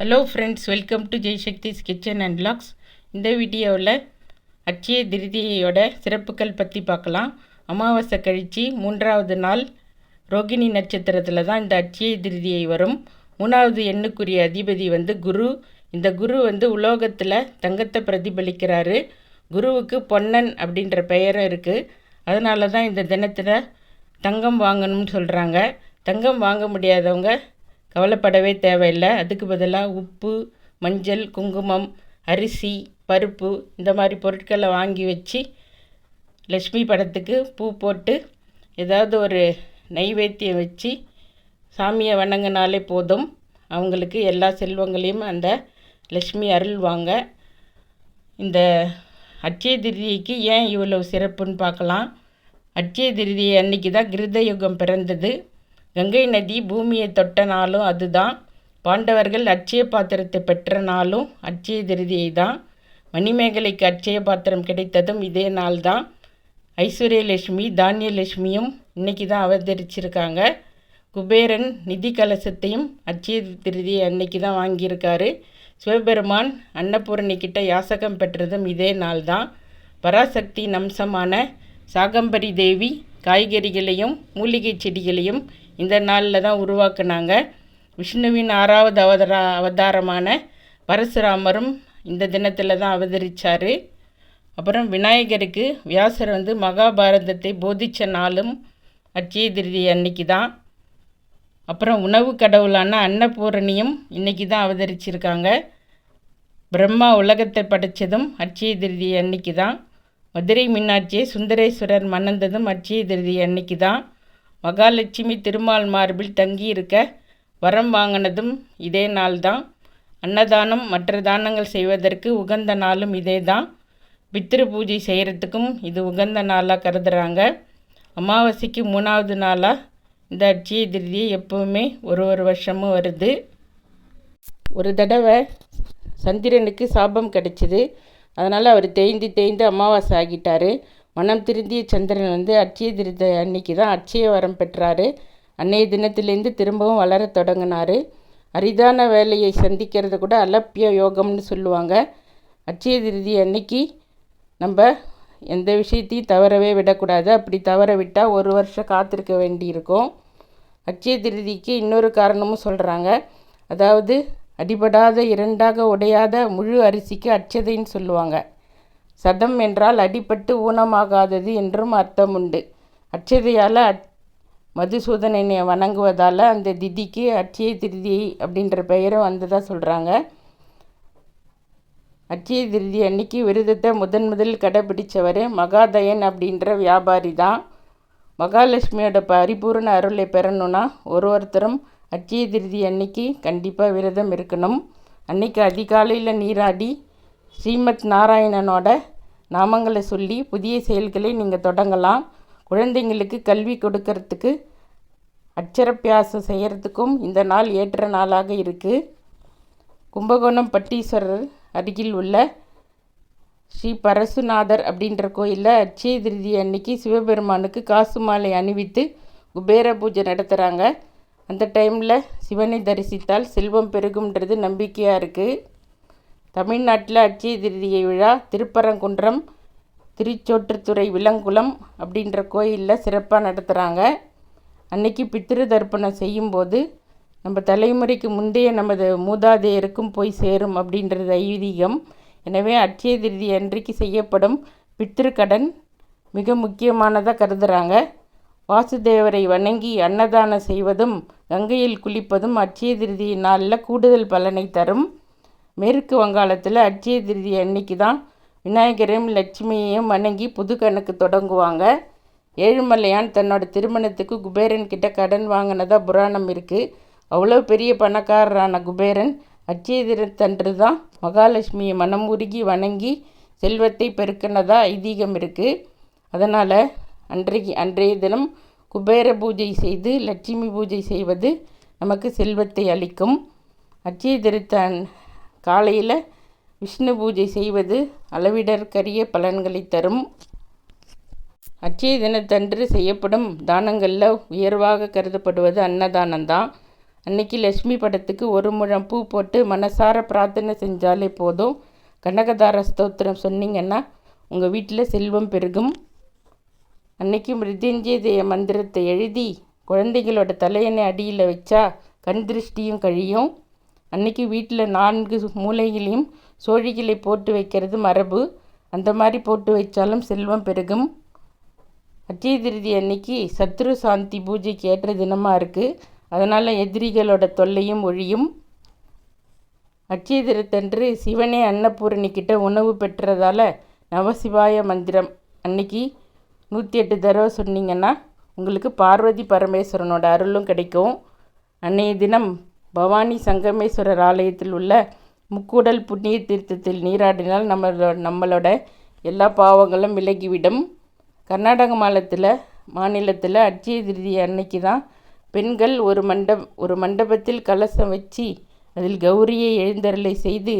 Hello friends welcome to Jaishakthi's kitchen and vlogs இந்த வீடியோவில் அட்சய திருதியோட சிறப்புகள் பற்றி பார்க்கலாம். அமாவாசை கழித்து மூன்றாவது நாள் ரோகிணி நட்சத்திரத்தில் தான் இந்த அச்சய திருதியை வரும். மூணாவது எண்ணுக்குரிய அதிபதி வந்து குரு. இந்த குரு வந்து உலோகத்தில் தங்கத்தை பிரதிபலிக்கிறாரு. குருவுக்கு பொன்னன் அப்படின்ற பெயரும் இருக்குது அதனால தான் இந்த தினத்தில் தங்கம் வாங்கணும்னு சொல்கிறாங்க தங்கம் வாங்க முடியாதவங்க கவலைப்படவே தேவையில்லை. அதுக்கு பதிலாக உப்பு மஞ்சள் குங்குமம் அரிசி பருப்பு இந்த மாதிரி பொருட்களை வாங்கி வச்சு லக்ஷ்மி படத்துக்கு பூ போட்டு ஏதாவது ஒரு நைவேத்தியம் வச்சு சாமியை வணங்கினாலே போதும். அவங்களுக்கு எல்லா செல்வங்களையும் அந்த லக்ஷ்மி அருள்வாங்க. இந்த அட்சய திருதிக்கு ஏன் இவ்வளவு சிறப்புன்னு பார்க்கலாம். அட்சய திருதி அன்னைக்கு தான் கிருத யுகம் பிறந்தது. கங்கை நதி பூமியை தொட்ட நாளும் அதுதான். பாண்டவர்கள் அட்சய பாத்திரத்தை பெற்ற நாளும் அட்சய திருதியை தான் மணிமேகலைக்கு அட்சய பாத்திரம் கிடைத்ததும் இதே நாள் தான் ஐஸ்வர்யலட்சுமி தானியலட்சுமியும் இன்னைக்கு தான் அவதரிச்சிருக்காங்க. குபேரன் நிதி கலசத்தையும் அட்சய திருதி அன்னைக்கு தான் வாங்கியிருக்காரு. சிவபெருமான் அன்னபூரணி கிட்ட யாசகம் பெற்றதும் இதே நாள் தான் பராசக்தி அம்சமான சாகம்பரி தேவி காய்கறிகளையும் மூலிகை செடிகளையும் இந்த நாளில் தான் உருவாக்குனாங்க. விஷ்ணுவின் ஆறாவது அவதார அவதாரமான பரசுராமரும் இந்த தினத்தில் தான் அவதரித்தார் அப்புறம் விநாயகருக்கு வியாசர் வந்து மகாபாரதத்தை போதித்த நாளும் அட்சய திருதி அன்னைக்கு தான். அப்புறம் உணவு கடவுளான அன்னபூரணியும் இன்றைக்கி தான் அவதரிச்சிருக்காங்க. பிரம்மா உலகத்தை படைத்ததும் அட்சய திருதி அன்னைக்கு தான். மதுரை மீனாட்சியை சுந்தரேஸ்வரர் மணந்ததும் அட்சய திருதி அன்னைக்கு தான். மகாலட்சுமி திருமால் மார்பில் தங்கியிருக்க வரம் வாங்கினதும் இதே நாள் தான் அன்னதானம் மற்ற தானங்கள் செய்வதற்கு உகந்த நாளும் இதே தான் பித்திரு பூஜை செய்கிறதுக்கும் இது உகந்த நாளாக கருதுகிறாங்க அமாவாசைக்கு மூணாவது நாளாக இந்த அட்சய திருதி எப்போவுமே ஒரு ஒரு வருஷமும் வருது. ஒரு தடவை சந்திரனுக்கு சாபம் கிடைச்சிது. அதனால் அவர் தேய்ந்து தேய்ந்து அமாவாசை ஆகிட்டார். மனம் திருந்திய சந்திரன் வந்து அட்சய திருத்த அன்னைக்கு தான் அட்சய வரம் பெற்றார். அன்னைய தினத்திலேருந்து திரும்பவும் வளர தொடங்கினார். அரிதான வேலையை சந்திக்கிறது கூட அலப்பிய யோகம்னு சொல்லுவாங்க. அட்சய திருதி அன்னைக்கு நம்ம எந்த விஷயத்தையும் தவறவே விடக்கூடாது. அப்படி தவற விட்டால் ஒரு வருஷம் காத்திருக்க வேண்டியிருக்கும். அட்சய திருதிக்கு இன்னொரு காரணமும் சொல்கிறாங்க அதாவது அடிபடாத இரண்டாக உடையாத முழு அரிசிக்கு அட்சதைன்னு சொல்லுவாங்க. சதம் என்றால் அடிபட்டு ஊனமாகாதது என்றும் அர்த்தம் உண்டு அட்சதையால் அட் மதுசூதனனை வணங்குவதால் அந்த திதிக்கு அட்சய திருதி அப்படின்ற பெயரும் வந்ததாக சொல்கிறாங்க அட்சய திருதி அன்னைக்கு விரதத்தை முதன் முதல் கடைபிடித்தவர் மகாதயன் அப்படின்ற வியாபாரி தான். மகாலட்சுமியோட பரிபூர்ண அருளை பெறணும்னா ஒரு ஒருத்தரும் அட்சய திருதி அன்னைக்கு கண்டிப்பாக விரதம் இருக்கணும். அன்னைக்கு அதிகாலையில் நீராடி ஸ்ரீமத் நாராயணனோட நாமங்களை சொல்லி புதிய செயல்களை நீங்கள் தொடங்கலாம். குழந்தைங்களுக்கு கல்வி கொடுக்கறதுக்கு அட்சரப்பியாசம் செய்கிறதுக்கும் இந்த நாள் ஏற்ற நாளாக இருக்குது கும்பகோணம் பட்டீஸ்வரர் அருகில் உள்ள ஸ்ரீ பரசுநாதர் அப்படின்ற கோயிலில் அச்சய திருதி அன்னைக்கு சிவபெருமானுக்கு காசு மாலை அணிவித்து குபேர பூஜை நடத்துகிறாங்க அந்த டைமில் சிவனை தரிசித்தால் செல்வம் பெருகும்ன்றது நம்பிக்கையாக இருக்குது தமிழ்நாட்டில் அட்சய திருதியை விழா திருப்பரங்குன்றம் திருச்சோற்றுத்துறை விலங்குளம் அப்படின்ற கோயிலில் சிறப்பாக நடத்துகிறாங்க அன்னைக்கு பித்திரு தர்ப்பணம் செய்யும்போது நம்ம தலைமுறைக்கு முந்தைய நமது மூதாதையருக்கும் போய் சேரும் அப்படின்றது ஐதீகம். எனவே அட்சய திருதி அன்றைக்கு செய்யப்படும் பித்திருக்கடன் மிக முக்கியமானதாக கருதுகிறாங்க வாசுதேவரை வணங்கி அன்னதானம் செய்வதும் கங்கையில் குளிப்பதும் அட்சய திருதி நாளில் கூடுதல் பலனை தரும். மேற்கு வங்காளத்தில் அட்சய திருதி அன்னைக்கு தான் விநாயகரையும் லட்சுமியையும் வணங்கி புது கணக்கு தொடங்குவாங்க. ஏழுமலையான் தன்னோட திருமணத்துக்கு குபேரன் கிட்ட கடன் வாங்கினதா புராணம் இருக்குது அவ்வளோ பெரிய பணக்காரரான குபேரன் அட்சய தினத்தன்று தான் மகாலட்சுமியை மனமுருகி வணங்கி செல்வத்தை பெருக்கினதா ஐதீகம் இருக்குது அதனால் அன்றைக்கு அன்றைய தினம் குபேர பூஜை செய்து லட்சுமி பூஜை செய்வது நமக்கு செல்வத்தை அளிக்கும். அட்சய திருத்தன் காலையில் விஷ்ணு பூஜை செய்வது அளவிடற்கரிய பலன்களை தரும். அச்சய தினத்தன்று செய்யப்படும் தானங்களில் உயர்வாக கருதப்படுவது அன்னதானம்தான் அன்னைக்கு லட்சுமி படத்துக்கு ஒரு முழம் பூ போட்டு மனசார பிரார்த்தனை செஞ்சாலே போதும். கனகதார ஸ்தோத்திரம் சொன்னீங்கன்னா உங்கள் வீட்டில் செல்வம் பெருகும். அன்னைக்கு மிருத்யஞ்சய மந்திரத்தை எழுதி குழந்தைகளோட தலையணை அடியில் வச்சா கண் திருஷ்டியும் கழியும். அன்னைக்கு வீட்டில் நான்கு மூலைகளையும் சோழிகளை போட்டு வைக்கிறது மரபு. அந்த மாதிரி போட்டு வைச்சாலும் செல்வம் பெருகும். அட்சய திருதி அன்னைக்கு சத்ரு சாந்தி பூஜைக்கு ஏற்ற தினமாக இருக்குது அதனால் எதிரிகளோட தொல்லையும் ஒழியும். அட்சய திருத்தன்று சிவனே அன்னபூரணிக்கிட்ட உணவு பெற்றதால் நவசிவாய மந்திரம். அன்னைக்கு நூற்றி எட்டு தடவை சொன்னீங்கன்னா உங்களுக்கு பார்வதி பரமேஸ்வரனோட அருளும் கிடைக்கும். அன்னைய தினம் பவானி சங்கமேஸ்வரர் ஆலயத்தில் உள்ள முக்கூடல் புண்ணிய தீர்த்தத்தில் நீராடினால் நம்மளோட நம்மளோட எல்லா பாவங்களும் விலகிவிடும். கர்நாடக மாநிலத்தில் மாநிலத்தில் அட்சய திருதி அன்னைக்கு தான் பெண்கள் ஒரு மண்டப ஒரு மண்டபத்தில் கலசம் வச்சு அதில் கௌரியை எழுந்தருளை செய்து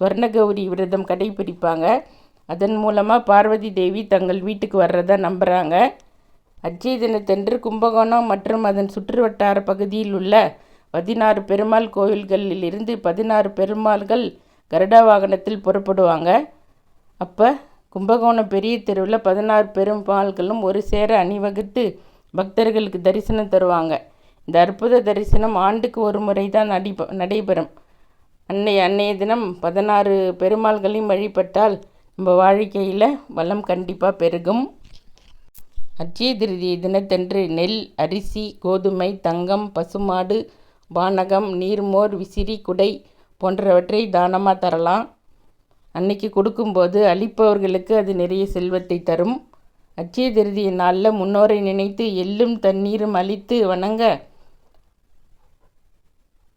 ஸ்வர்ண கௌரி விரதம் கடைபிடிப்பாங்க. அதன் மூலமாக பார்வதி தேவி தங்கள் வீட்டுக்கு வர்றதா நம்புகிறாங்க அட்சய தினத்தன்று கும்பகோணம் மற்றும் அதன் சுற்றுவட்டார பகுதியில் உள்ள பதினாறு பெருமாள் கோவில்களில் இருந்து பதினாறு பெருமாள்கள் கருட வாகனத்தில் புறப்படுவாங்க. அப்போ கும்பகோணம் பெரிய தெருவில் பதினாறு பெருமாள்களும் ஒரு சேர அணிவகுத்து பக்தர்களுக்கு தரிசனம் தருவாங்க. இந்த அற்புத தரிசனம் ஆண்டுக்கு ஒரு முறை தான் நடிப நடைபெறும். அன்னை அன்னைய தினம் பதினாறு பெருமாள்களையும் வழிபட்டால் நம்ம வாழ்க்கையில் வளம் கண்டிப்பாக பெருகும். அச்சய திருதி தினத்தன்று நெல் அரிசி கோதுமை தங்கம் பசுமாடு பானகம் நீர்மோர் விசிறி குடை போன்றவற்றை தானமாக தரலாம். அன்னைக்கு கொடுக்கும்போது அளிப்பவர்களுக்கு அது நிறைய செல்வத்தை தரும். அச்சய திருதிய நாளில் முன்னோரை நினைத்து எள்ளும் தண்ணீரும் அளித்து வணங்க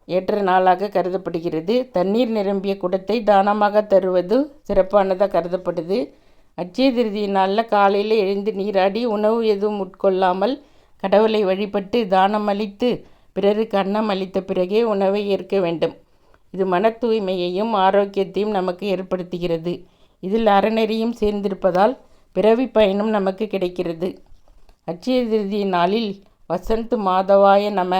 ஏற்ற நாளாக கருதப்படுகிறது. தண்ணீர் நிரம்பிய குடத்தை தானமாக தருவது சிறப்பானதாக கருதப்படுது. அச்சய திருதிய நாளில் காலையில் எழுந்து நீராடி உணவு எதுவும் உட்கொள்ளாமல் கடவுளை வழிபட்டு தானம் அளித்து பிறருக்கு அன்னம் அளித்த பிறகே உணவை ஏற்க வேண்டும். இது மன தூய்மையையும் ஆரோக்கியத்தையும் நமக்கு ஏற்படுத்துகிறது. இதில் அறநெறியும் சேர்ந்திருப்பதால் பிறவி பயனும் நமக்கு கிடைக்கிறது. அச்சய திருதி நாளில் வசந்த் மாதவாய நம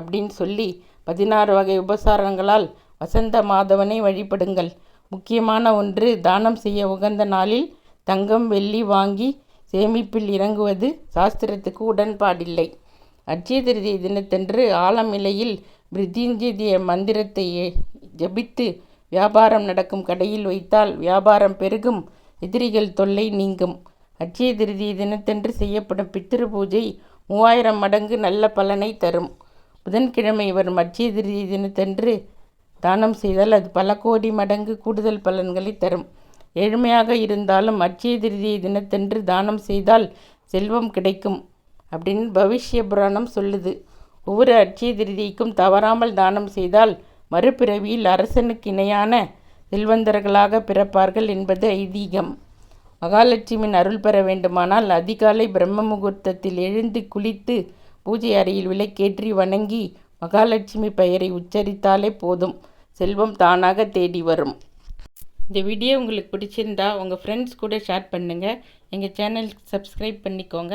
அப்படின்னு சொல்லி பதினாறு வகை உபசாரங்களால் வசந்த மாதவனை வழிபடுங்கள். முக்கியமான ஒன்று தானம் செய்ய உகந்த நாளில் தங்கம் வெள்ளி வாங்கி சேமிப்பில் இறங்குவது சாஸ்திரத்துக்கு உடன்பாடில்லை. அட்சய திருதி தினத்தன்று ஆலமிலையில் மிருத்யுஞ்சய மந்திரத்தை ஜபித்து வியாபாரம் நடக்கும் கடையில் வைத்தால் வியாபாரம் பெருகும் எதிரிகள் தொல்லை நீங்கும். அட்சய திருதி தினத்தன்று செய்யப்படும் பித்திரு பூஜை மூவாயிரம் மடங்கு நல்ல பலனை தரும். புதன்கிழமை வரும் அட்சய திருதி தினத்தன்று தானம் செய்தால் அது பல கோடி மடங்கு கூடுதல் பலன்களை தரும். ஏழ்மையாக இருந்தாலும் அட்சய திருதி தினத்தன்று தானம் செய்தால் செல்வம் கிடைக்கும். அப்படின்னு பவிஷ்ய புராணம் சொல்லுது. ஒவ்வொரு அட்சய திருதிக்கும் தவறாமல் தானம் செய்தால் மறுபிறவியில் அரசனுக்கு இணையான செல்வந்தர்களாக பிறப்பார்கள் என்பது ஐதீகம். மகாலட்சுமியின் அருள் பெற வேண்டுமானால் அதிகாலை பிரம்ம முகூர்த்தத்தில் எழுந்து குளித்து பூஜை அறையில் விளக்கேற்றி வணங்கி மகாலட்சுமி பெயரை உச்சரித்தாலே போதும். செல்வம் தானாக தேடி வரும். இந்த வீடியோ உங்களுக்கு பிடிச்சிருந்தா உங்கள் ஃப்ரெண்ட்ஸ் கூட ஷேர் பண்ணுங்கள் எங்கள் சேனல் சப்ஸ்கிரைப் பண்ணிக்கோங்க.